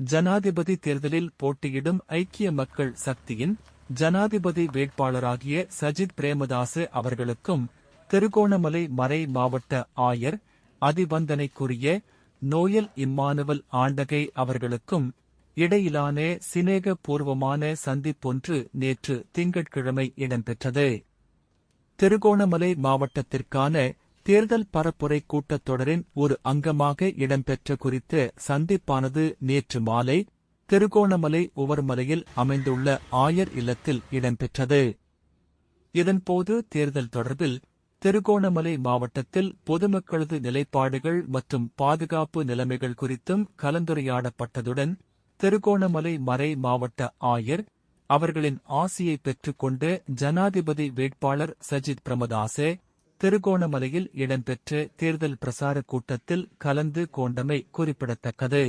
ஜனாதிபதி தேர்தலில் போட்டியிடும் ஐக்கிய மக்கள் சக்தியின் ஜனாதிபதி வேட்பாளராகிய சஜித் பிரேமதாசு அவர்களுக்கும் திருகோணமலை மறை மாவட்ட ஆயர் அதிவந்தனைக்குரிய நோயல் இம்மானுவல் ஆண்டகை அவர்களுக்கும் இடையிலான சிநேகபூர்வமான சந்திப்பொன்று நேற்று திங்கட்கிழமை இடம்பெற்றது. திருகோணமலை மாவட்டத்திற்கான தேர்தல் பரப்புரை கூட்டத்தொடரின் ஒரு அங்கமாக இடம்பெற்ற குறித்த சந்திப்பானது நேற்று மாலை திருகோணமலை உவர்மலையில் அமைந்துள்ள ஆயர் இல்லத்தில் இடம்பெற்றது. இதன்போது தேர்தல் தொடர்பில் திருகோணமலை மாவட்டத்தில் பொதுமக்களது நிலைப்பாடுகள் மற்றும் பாதுகாப்பு நிலைமைகள் குறித்தும் கலந்துரையாடப்பட்டதுடன் திருகோணமலை மறை மாவட்ட ஆயர் அவர்களின் ஆசியை பெற்றுக்கொண்டு ஜனாதிபதி வேட்பாளர் சஜித் பிரமதாசே திருகோணமலையில் இடம்பெற்ற தேர்தல் பிரசார கூட்டத்தில் கலந்து கொண்டமை குறிப்பிடத்தக்கது.